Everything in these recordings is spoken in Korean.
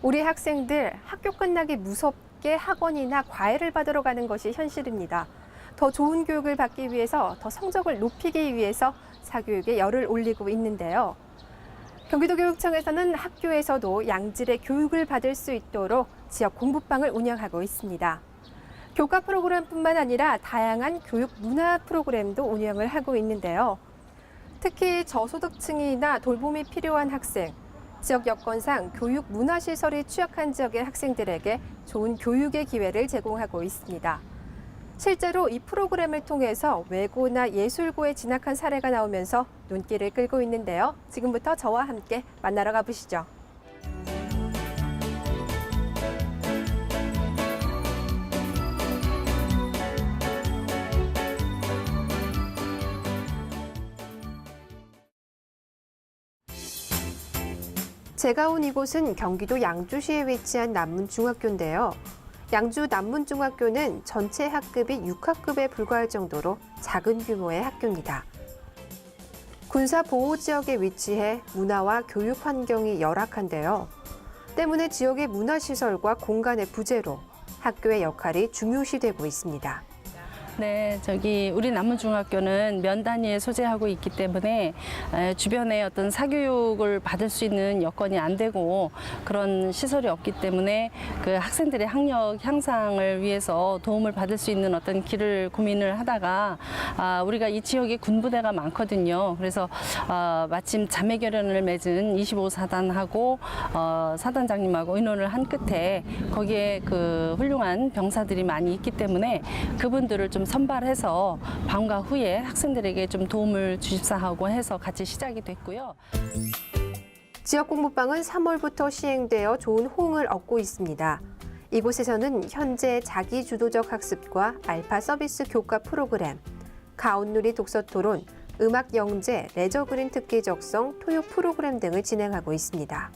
우리 학생들 학교 끝나기 무섭게 학원이나 과외를 받으러 가는 것이 현실입니다. 더 좋은 교육을 받기 위해서 더 성적을 높이기 위해서 사교육에 열을 올리고 있는데요. 경기도 교육청에서는 학교에서도 양질의 교육을 받을 수 있도록 지역 공부방을 운영하고 있습니다. 교과 프로그램뿐만 아니라 다양한 교육 문화 프로그램도 운영을 하고 있는데요. 특히 저소득층이나 돌봄이 필요한 학생, 지역 여건상 교육 문화 시설이 취약한 지역의 학생들에게 좋은 교육의 기회를 제공하고 있습니다. 실제로 이 프로그램을 통해서 외고나 예술고에 진학한 사례가 나오면서 눈길을 끌고 있는데요. 지금부터 저와 함께 만나러 가보시죠. 제가 온 이곳은 경기도 양주시에 위치한 남문중학교인데요. 양주 남문중학교는 전체 학급이 6학급에 불과할 정도로 작은 규모의 학교입니다. 군사 보호 지역에 위치해 문화와 교육 환경이 열악한데요. 때문에 지역의 문화 시설과 공간의 부재로 학교의 역할이 중요시되고 있습니다. 네, 저기 우리 남문중학교는 면 단위에 소재하고 있기 때문에 에, 주변에 어떤 사교육을 받을 수 있는 여건이 안 되고 그런 시설이 없기 때문에 그 학생들의 학력 향상을 위해서 도움을 받을 수 있는 어떤 길을 고민을 하다가 아, 우리가 이 지역에 군부대가 많거든요. 그래서 아, 마침 자매 결연을 맺은 25사단하고 어, 사단장님하고 의논을 한 끝에 거기에 그 훌륭한 병사들이 많이 있기 때문에 그분들을 좀 선발해서 방과 후에 학생들에게 좀 도움을 주십사 하고 해서 같이 시작이 됐고요. 지역 공부방은 3월부터 시행되어 좋은 호응을 얻고 있습니다. 이곳에서는 현재 자기 주도적 학습과 알파 서비스 교과 프로그램, 가온누리 독서 토론, 음악 영재, 레저 그린 특기 적성, 토요 프로그램 등을 진행하고 있습니다.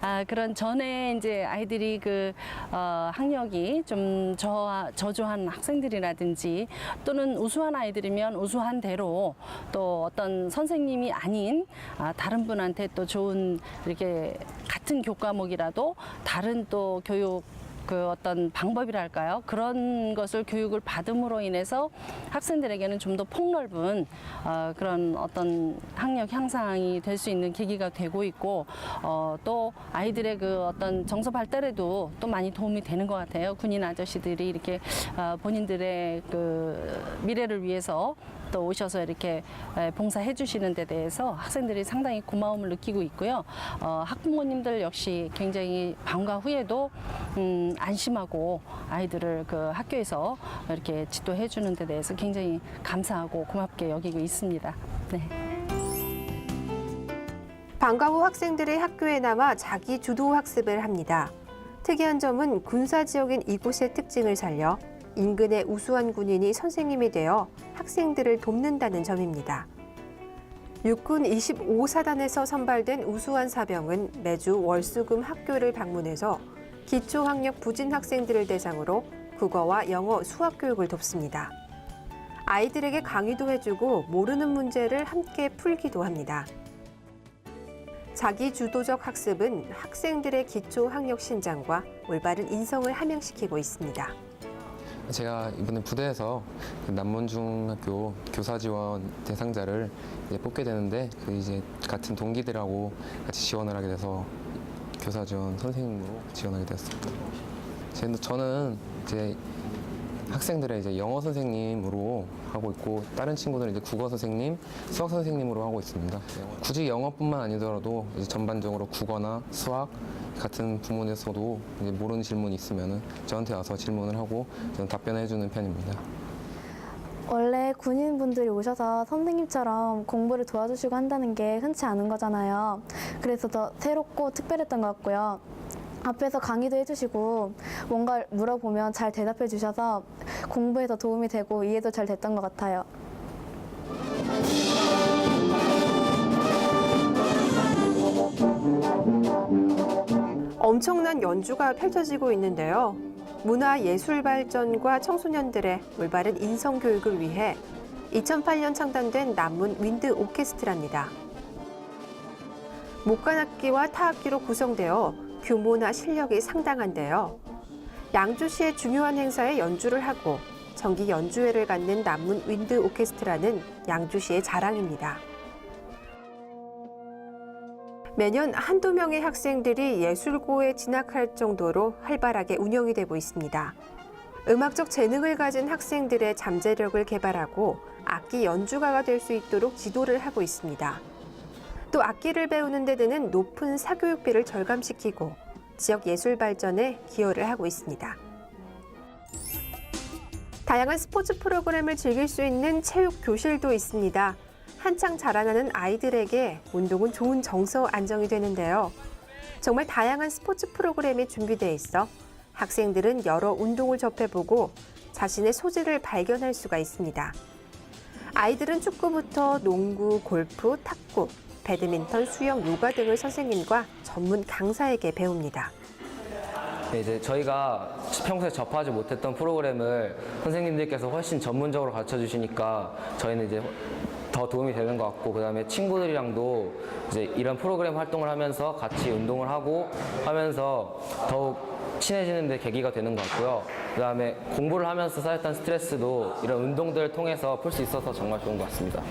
아, 그런 전에 이제 아이들이 그 어, 학력이 좀 저, 저조한 학생들이라든지 또는 우수한 아이들이면 우수한 대로 또 어떤 선생님이 아닌 아, 다른 분한테 또 좋은 이렇게 같은 교과목이라도 다른 또 교육 그 어떤 방법이랄까요? 그런 것을 교육을 받음으로 인해서 학생들에게는 좀 더 폭넓은 어, 그런 어떤 학력 향상이 될 수 있는 계기가 되고 있고 어, 또 아이들의 그 어떤 정서 발달에도 또 많이 도움이 되는 것 같아요. 군인 아저씨들이 이렇게 어, 본인들의 그 미래를 위해서 또 오셔서 이렇게 에, 봉사해 주시는 데 대해서 학생들이 상당히 고마움을 느끼고 있고요. 어, 학부모님들 역시 굉장히 방과 후에도 음, 안심하고 아이들을 그 학교에서 이렇게 지도해 주는 데 대해서 굉장히 감사하고 고맙게 여기고 있습니다. 네. 방과 후 학생들이 학교에 남아 자기 주도 학습을 합니다. 특이한 점은 군사 지역인 이곳의 특징을 살려 인근의 우수한 군인이 선생님이 되어 학생들을 돕는다는 점입니다. 육군 25사단에서 선발된 우수한 사병은 매주 월수금 학교를 방문해서 기초학력 부진 학생들을 대상으로 국어와 영어, 수학 교육을 돕습니다. 아이들에게 강의도 해주고 모르는 문제를 함께 풀기도 합니다. 자기 주도적 학습은 학생들의 기초 학력 신장과 올바른 인성을 함양시키고 있습니다. 제가 이번에 부대에서 그 남문중학교 교사 지원 대상자를 이제 뽑게 되는데 그 이제 같은 동기들하고 같이 지원을 하게 돼서 교사 지원 선생님으로 지원하게 되었습니다. 제- 저는 이제 학생들의 이제 영어 선생님으로 하고 있고 다른 친구들은 이제 국어 선생님, 수학 선생님으로 하고 있습니다. 굳이 영어뿐만 아니더라도 이제 전반적으로 국어나 수학 같은 부문에서도 이제 모르는 질문이 있으면은 저한테 와서 질문을 하고 저는 답변해 주는 편입니다. 원래 군인분들이 오셔서 선생님처럼 공부를 도와주시고 한다는 게 흔치 않은 거잖아요. 그래서 더 새롭고 특별했던 것 같고요. 앞에서 강의도 해주시고 뭔가 물어보면 잘 대답해 주셔서 공부에 더 도움이 되고 이해도 잘 됐던 것 같아요. 엄청난 연주가 펼쳐지고 있는데요. 문화 예술 발전과 청소년들의 올바른 인성 교육을 위해 2008년 창단된 남문 윈드 오케스트라입니다. 목관악기와 타악기로 구성되어 규모나 실력이 상당한데요. 양주시의 중요한 행사에 연주를 하고 정기 연주회를 갖는 남문 윈드 오케스트라는 양주시의 자랑입니다. 매년 한두 명의 학생들이 예술고에 진학할 정도로 활발하게 운영이 되고 있습니다. 음악적 재능을 가진 학생들의 잠재력을 개발하고 악기 연주가가 될 수 있도록 지도를 하고 있습니다. 또 악기를 배우는 데 드는 높은 사교육비를 절감시키고 지역 예술 발전에 기여를 하고 있습니다. 다양한 스포츠 프로그램을 즐길 수 있는 체육 교실도 있습니다. 한창 자라나는 아이들에게 운동은 좋은 정서 안정이 되는데요. 정말 다양한 스포츠 프로그램이 준비되어 있어 학생들은 여러 운동을 접해보고 자신의 소질을 발견할 수가 있습니다. 아이들은 축구부터 농구, 골프, 탁구, 배드민턴, 수영, 요가 등을 선생님과 전문 강사에게 배웁니다. 네, 이제 저희가 평소에 접하지 못했던 프로그램을 선생님들께서 훨씬 전문적으로 가르쳐 주시니까 저희는 이제 더 도움이 되는 것 같고 그다음에 친구들이랑도 이제 이런 프로그램 활동을 하면서 같이 운동을 하고 하면서 더욱 친해지는 데 계기가 되는 것 같고요. 그다음에 공부를 하면서 쌓였던 스트레스도 이런 운동들을 통해서 풀 수 있어서 정말 좋은 것 같습니다.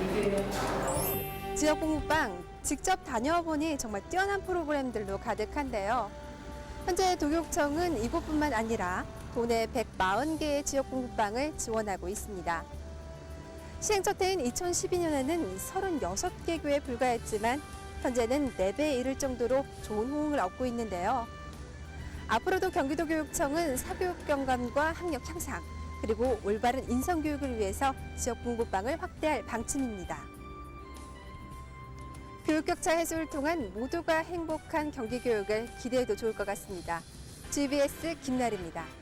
지역 공부방 직접 다녀보니 정말 뛰어난 프로그램들로 가득한데요. 현재 도교육청은 이곳뿐만 아니라 도내 140개의 지역 공부방을 지원하고 있습니다. 시행 첫 해인 2012년에는 36개 교에 불과했지만 현재는 4배에 이를 정도로 좋은 호응을 얻고 있는데요. 앞으로도 경기도교육청은 사교육 경감과 학력 향상 그리고 올바른 인성 교육을 위해서 지역 공부방을 확대할 방침입니다. 교육격차 해소를 통한 모두가 행복한 경기 교육을 기대해도 좋을 것 같습니다. GBS 김나리입니다.